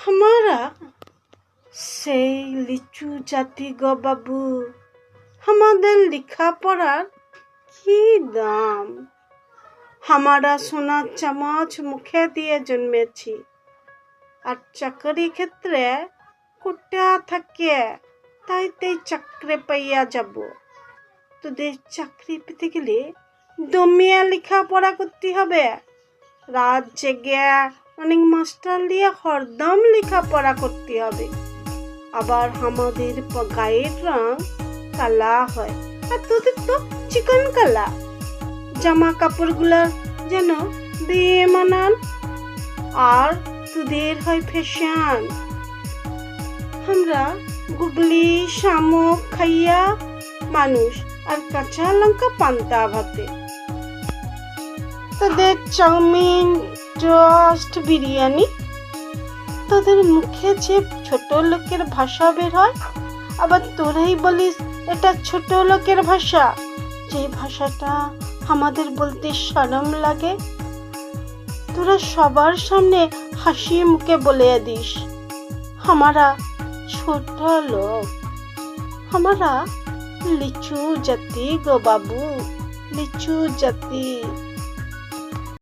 हमारा সেই লিচু জাতি গো বাবু আমাদের লেখাপড়ার কি দাম হামারা সোনার চামচ মুখে দিয়ে জন্মেছি আর চাকরি ক্ষেত্রে কোটা থাকে তাই তাই চাকরি পাইয়া যাব তোদের চাকরি পেতে গেলে দমিয়া লেখাপড়া করতে হবে রাত জেগে অনেক মাস্টার দিয়ে হরদম লেখাপড়া করতে হবে। আবার আমাদের গায়ের রং কালা হয়, আর তোদের তো চিকন কালা। জামা কাপড়গুলো যেন দিয়ে মানান আর তোদের হয় ফ্যাশন। আমরা গুগলি শামুক খাইয়া মানুষ, আর কাঁচা লঙ্কা পান্তা ভাতে। তোদের চাউমিন জাস্ট বিরিয়ানি। তোদের মুখে যে ছোট লোকের ভাষা বের হয়, আবার তোরাই বলিস এটা ছোট লোকের ভাষা। যে ভাষাটা আমাদের বলতে সরম লাগে, তোরা সবার সামনে হাসি মুখে বলে দিস। আমারা ছোট লোক আমারা লিচু জাতি গো বাবু, লিচু জাতি।